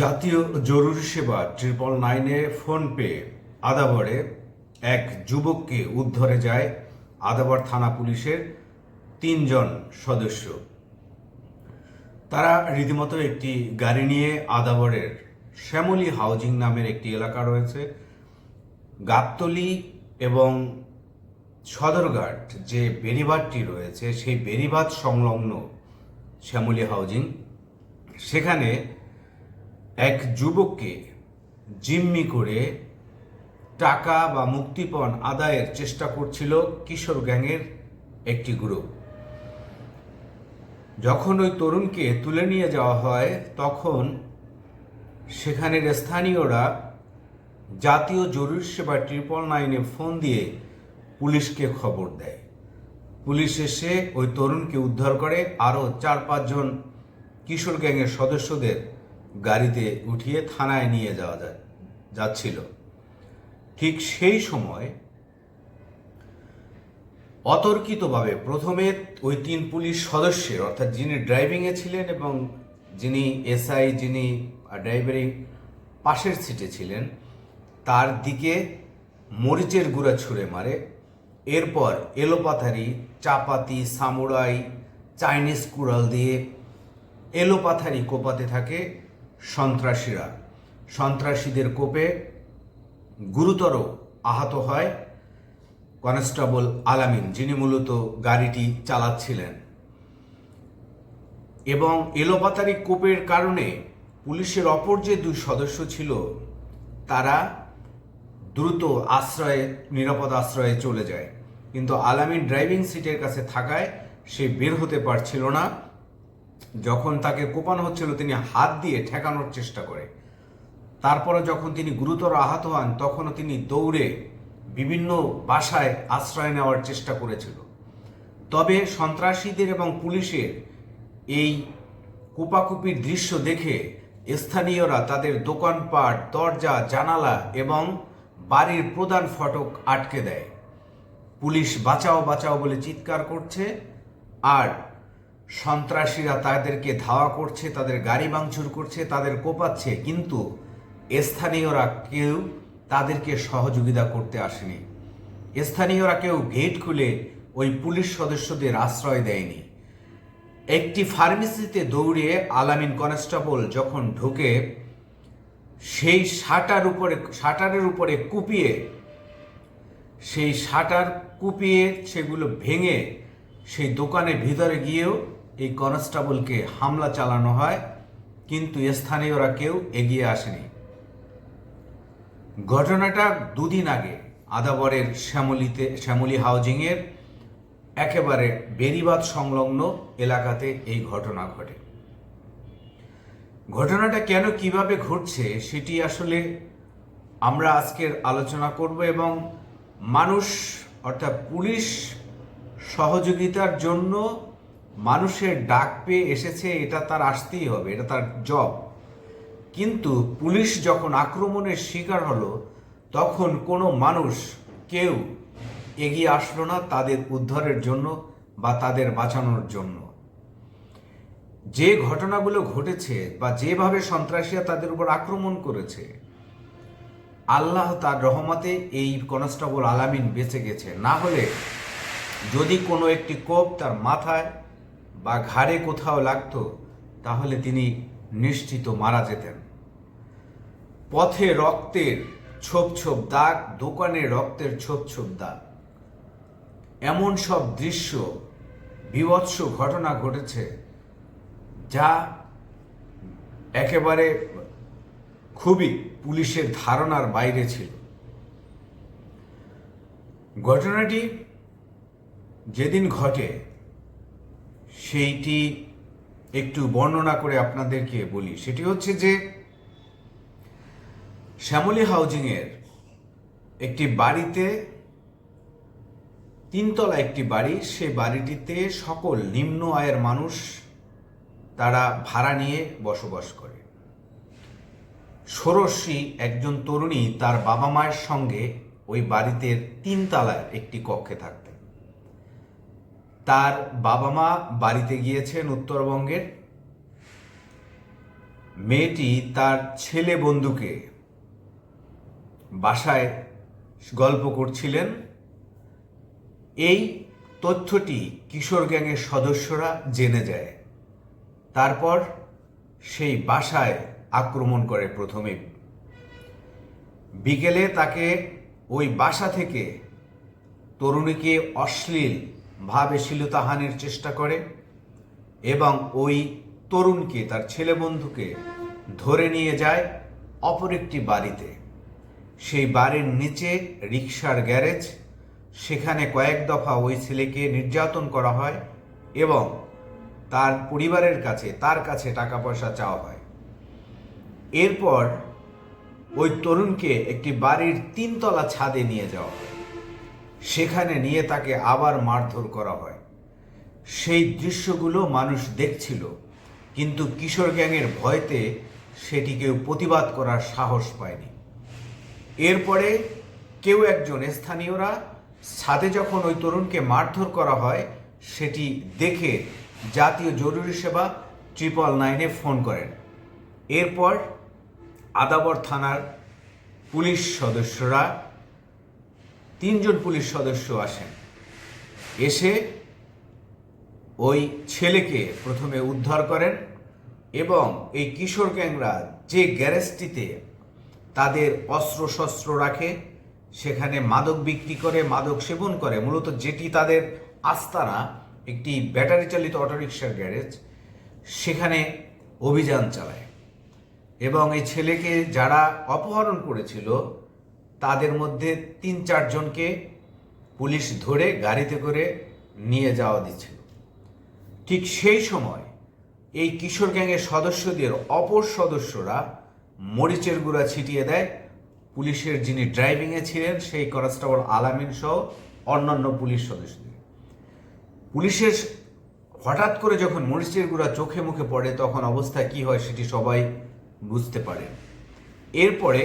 জাতীয় জরুরি সেবা ট্রিপল নাইনে ফোন পেয়ে আদাবরে এক যুবককে উদ্ধারে যায় আদাবর থানা পুলিশের তিনজন সদস্য। তারা রীতিমতো একটি গাড়ি নিয়ে আদাবরের শ্যামলী হাউজিং নামের একটি এলাকা রয়েছে। গাবতলি এবং সদরঘাট যে বেড়িবাঁধটি রয়েছে, সেই বেড়িবাঁধ সংলগ্ন শ্যামলী হাউজিং, সেখানে এক যুবককে জিম্মি করে টাকা বা মুক্তিপণ আদায়ের চেষ্টা করছিল কিশোর গ্যাংয়ের একটি গ্রুপ। যখন ওই তরুণকে তুলে নিয়ে যাওয়া হয়, তখন সেখানের স্থানীয়রা জাতীয় জরুরি সেবা ট্রিপল নাইনে ফোন দিয়ে পুলিশকে খবর দেয়। পুলিশ এসে ওই তরুণকে উদ্ধার করে। আরও চার পাঁচজন কিশোর গ্যাংয়ের সদস্যদের গাড়িতে উঠিয়ে থানায় নিয়ে যাওয়া যায়, যাচ্ছিল। ঠিক সেই সময় অতর্কিতভাবে প্রথমে ওই তিন পুলিশ সদস্যের, অর্থাৎ যিনি ড্রাইভিংয়ে ছিলেন এবং যিনি এসআই, যিনি ড্রাইভারি পাশের সিটে ছিলেন, তার দিকে মরিচের গুঁড়া ছুঁড়ে মারে। এরপর এলোপাথারি, চাপাতি, সামুরাই, চাইনিজ কুড়াল দিয়ে এলোপাথারি কোপাতে থাকে। সন্ত্রাসীরা। সন্ত্রাসীদের কোপে গুরুতর আহত হয় কনস্টেবল আলামিন, যিনি মূলত গাড়িটি চালাচ্ছিলেন। এবং এলোপাতারি কোপের কারণে পুলিশের অপর যে দুই সদস্য ছিল, তারা দ্রুত আশ্রয়ে, নিরাপদ আশ্রয়ে চলে যায়। কিন্তু আলামিন ড্রাইভিং সিটের কাছে থাকায় সে বের হতে পারছিল না। যখন তাকে কোপানো হচ্ছিল, তিনি হাত দিয়ে ঠেকানোর চেষ্টা করে। তারপরে যখন তিনি গুরুতর আহত হন, তখনও তিনি দৌড়ে বিভিন্ন বাসায় আশ্রয় নেওয়ার চেষ্টা করেছিল। তবে সন্ত্রাসীদের এবং পুলিশের এই কুপাকুপির দৃশ্য দেখে স্থানীয়রা তাদের দোকানপাট দরজা, জানালা এবং বাড়ির প্রধান ফটক আটকে দেয়। পুলিশ বাঁচাও বাঁচাও বলে চিৎকার করছে আর সন্ত্রাসীরা তাদেরকে ধাওয়া করছে, তাদের গাড়ি ভাঙচুর করছে, তাদের কোপাচ্ছে, কিন্তু স্থানীয়রা কেউ তাদেরকে সহযোগিতা করতে আসেনি। স্থানীয়রা কেউ গেট খুলে ওই পুলিশ সদস্যদের আশ্রয় দেয়নি। একটি ফার্মেসিতে দৌড়ে আলামিন কনস্টেবল যখন ঢুকে, সেই শাটার উপরে, শাটারের উপরে কুপিয়ে, সেই শাটার কুপিয়ে সেগুলো ভেঙে সেই দোকানের ভিতরে গিয়েও এই কনস্টেবলকে হামলা চালানো হয়, কিন্তু স্থানীয়রা কেউ এগিয়ে আসেনি। ঘটনাটা দুদিন আগে আদাবরের শ্যামলিতে, শ্যামলী হাউজিংয়ের একেবারে বেরিবাদ সংলগ্ন এলাকাতে এই ঘটনা ঘটে। ঘটনাটা কেন কীভাবে ঘটছে সেটি আসলে আমরা আজকের আলোচনা করব এবং মানুষ অর্থাৎ পুলিশ সহযোগিতার জন্য মানুষের ডাক পেয়ে এসেছে, এটা তার আসতেই হবে, এটা তার জব কিন্তু পুলিশ যখন আক্রমণের শিকার হলো, তখন কোনো মানুষ, কেউ এগিয়ে আসলো না তাদের উদ্ধারের জন্য বা তাদের বাঁচানোর জন্য। যে ঘটনাগুলো ঘটেছে বা যেভাবে সন্ত্রাসীরা তাদের উপর আক্রমণ করেছে, আল্লাহ তার রহমতে এই কনস্টেবল আলামিন বেঁচে গেছে। না হলে যদি কোনো একটি কোপ তার মাথায় বা ঘাড়ে কোথাও লাগতো, তাহলে তিনি নিশ্চিত মারা যেতেন। পথে রক্তের ছোপ ছোপ দাগ, দোকানে রক্তের ছোপ ছোপ দাগ। এমন সব দৃশ্য, বিভৎস ঘটনা ঘটেছে, যা একেবারে খুবই পুলিশের ধারণার বাইরে ছিল। ঘটনাটি যেদিন ঘটে সেইটি একটু বর্ণনা করে আপনাদেরকে বলি। সেটি হচ্ছে যে, শ্যামলী হাউজিংয়ের একটি বাড়িতে, তিনতলা একটি বাড়ি, সে বাড়িটিতে সকল নিম্ন আয়ের মানুষ তারা ভাড়া নিয়ে বসবাস করে। ষোড়শী একজন তরুণী তার বাবা মায়ের সঙ্গে ওই বাড়িতে তিনতলায় একটি কক্ষে থাকতেন তার বাবা মা বাড়িতে গিয়েছেন উত্তরবঙ্গের। মেয়েটি তার ছেলে বন্ধুকে বাসায় গল্প করছিলেন। এই তথ্যটি কিশোর গ্যাংয়ের সদস্যরা জেনে যায়। তারপর সেই বাসায় আক্রমণ করে প্রথমে। বিকেলে তাকে ওই বাসা থেকে তরুণীকে অশ্লীল ভাবে শিলতাহানির চেষ্টা করে এবং ওই তরুণকে, তার ছেলে বন্ধুকে ধরে নিয়ে যায় অপর একটি বাড়িতে। সেই বাড়ির নিচে রিক্সার গ্যারেজ, সেখানে কয়েক দফা ওই ছেলেকে নির্যাতন করা হয় এবং তার পরিবারের কাছে, তার কাছে টাকা পয়সা চাওয়া হয়। এরপর ওই তরুণকে একটি বাড়ির তিনতলা ছাদে নিয়ে যাওয়া হয়। সেখানে নিয়ে তাকে আবার মারধর করা হয়। সেই দৃশ্যগুলো মানুষ দেখছিল, কিন্তু কিশোর গ্যাংয়ের ভয়তে সেটি কেউ প্রতিবাদ করার সাহস পায়নি। এরপরে কেউ একজন স্থানীয়রা ছাদে যখন ওই তরুণকে মারধর করা হয়, সেটি দেখে জাতীয় জরুরি সেবা ট্রিপল নাইনে ফোন করেন। এরপর আদাবর থানার পুলিশ সদস্যরা তিনজন পুলিশ সদস্য আসেন। এসে ওই ছেলেকে প্রথমে উদ্ধার করেন এবং এই কিশোর গ্যাংরা যে গ্যারেজটিতে তাদের অস্ত্রশস্ত্র রাখে, সেখানে মাদক বিক্রি করে, মাদক সেবন করে, মূলত যেটি তাদের আস্তানা, একটি ব্যাটারি চালিত অটোরিকশার গ্যারেজ, সেখানে অভিযান চালায়। এবং এই ছেলেকে যারা অপহরণ করেছিল তাদের মধ্যে তিন চারজনকে পুলিশ ধরে গাড়িতে করে নিয়ে যাওয়া দিচ্ছিল। ঠিক সেই সময় এই কিশোর গ্যাংয়ের সদস্যদের অপর সদস্যরা মরিচের গুঁড়া ছিটিয়ে দেয়। পুলিশের যিনি ড্রাইভিংয়ে ছিলেন, সেই কনস্টেবল আলামিন সহ অন্যান্য পুলিশ সদস্যদের। পুলিশের হঠাৎ করে যখন মরিচের গুঁড়া চোখে মুখে পড়ে, তখন অবস্থা কি হয় সেটি সবাই বুঝতে পারে এরপরে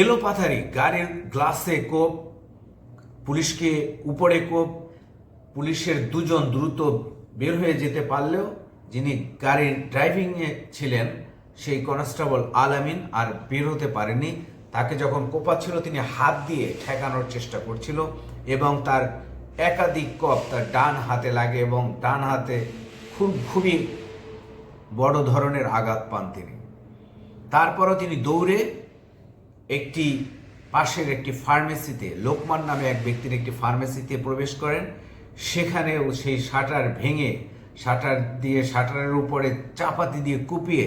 এলোপাথারি গাড়ির গ্লাসে কোপ, পুলিশকে উপরে কোপ, পুলিশের দুজন দ্রুত বের হয়ে যেতে পারলেও যিনি গাড়ির ড্রাইভিংয়ে ছিলেন, সেই কনস্টেবল আলামিন আর বের হতে পারেনি তাকে যখন কোপাচ্ছিল, তিনি হাত দিয়ে ঠেকানোর চেষ্টা করছিল এবং তার একাধিক কপ তার ডান হাতে লাগে এবং ডান হাতে খুব খুবই বড় ধরনের আঘাত পান তিনি। তারপরও তিনি দৌড়ে একটি পাশের একটি ফার্মেসিতে, লোকমান নামে এক ব্যক্তির একটি ফার্মেসিতে প্রবেশ করেন। সেখানেও সেই শাটার ভেঙে, শাটার দিয়ে, শাটারের উপরে চাপাতি দিয়ে কুপিয়ে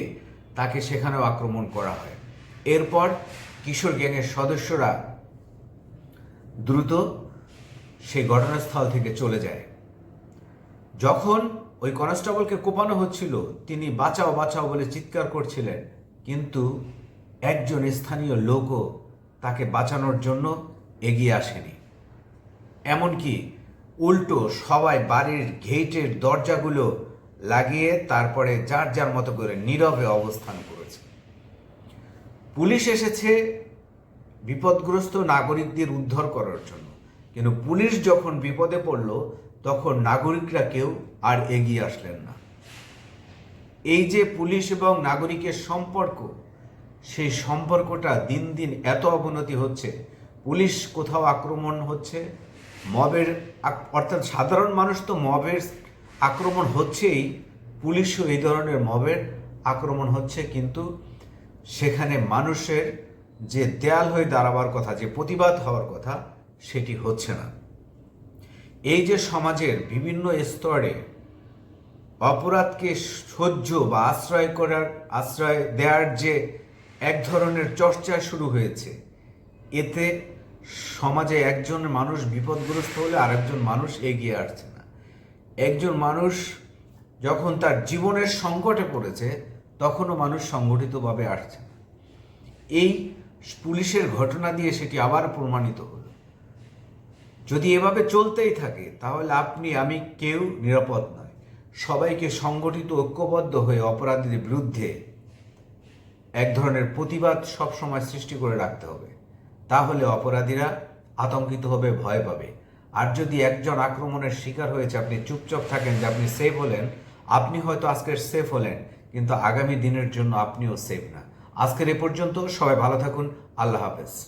তাকে সেখানেও আক্রমণ করা হয়। এরপর কিশোর গ্যাংয়ের সদস্যরা দ্রুত সেই ঘটনাস্থল থেকে চলে যায়। যখন ওই কনস্টেবলকে কোপানো হচ্ছিল, তিনি বাঁচাও বাঁচাও বলে চিৎকার করছিলেন, কিন্তু একজন স্থানীয় লোকও তাকে বাঁচানোর জন্য এগিয়ে আসেনি। এমনকি উল্টো সবাই বাড়ির গেটের দরজাগুলো লাগিয়ে তারপরে যার যার মতো করে নীরবে অবস্থান করেছে। পুলিশ এসেছে বিপদগ্রস্ত নাগরিকদের উদ্ধার করার জন্য। কিন্তু পুলিশ যখন বিপদে পড়ল, তখন নাগরিকরা কেউ আর এগিয়ে আসলেন না। এই যে পুলিশ এবং নাগরিকের সম্পর্ক সেই সম্পর্কটা দিন দিন এত অবনতি হচ্ছে। পুলিশ কোথাও আক্রমণ হচ্ছে। মবের অর্থাৎ সাধারণ মানুষ তো মবের আক্রমণ হচ্ছেই। পুলিশও এই ধরনের মবের আক্রমণ হচ্ছে। কিন্তু সেখানে মানুষের যে দেয়াল হয়ে দাঁড়াবার কথা, যে প্রতিবাদ হওয়ার কথা, সেটি হচ্ছে না। এই যে সমাজের বিভিন্ন স্তরে অপরাধকে সহ্য বা আশ্রয় করার আশ্রয় দেওয়ার যে এক ধরনের চর্চা শুরু হয়েছে। এতে সমাজে একজন মানুষ বিপদগ্রস্ত হলে আরেকজন মানুষ এগিয়ে আসছে না। একজন মানুষ যখন তার জীবনের সংকটে পড়েছে, তখনও মানুষ সংগঠিতভাবে আসছে না। এই পুলিশের ঘটনা দিয়ে সেটি আবার প্রমাণিত হলো। যদি এভাবে চলতেই থাকে, তাহলে আপনি, আমি কেউ নিরাপদ নয় সবাইকে সংগঠিত ঐক্যবদ্ধ হয়ে অপরাধীদের বিরুদ্ধে এক ধরনের প্রতিবাদ সবসময় সৃষ্টি করে রাখতে হবে। তাহলে অপরাধীরা আতঙ্কিত হবে, ভয় পাবে। আর যদি একজন আক্রমণের শিকার হয়েছে, আপনি চুপচাপ থাকেন যে আপনি সেফ হলেন, আপনি হয়তো আজকে সেফ হলেন, কিন্তু আগামী দিনের জন্য আপনিও সেফ না। আজকের এ পর্যন্ত সবাই ভালো থাকুন, আল্লাহ হাফেজ।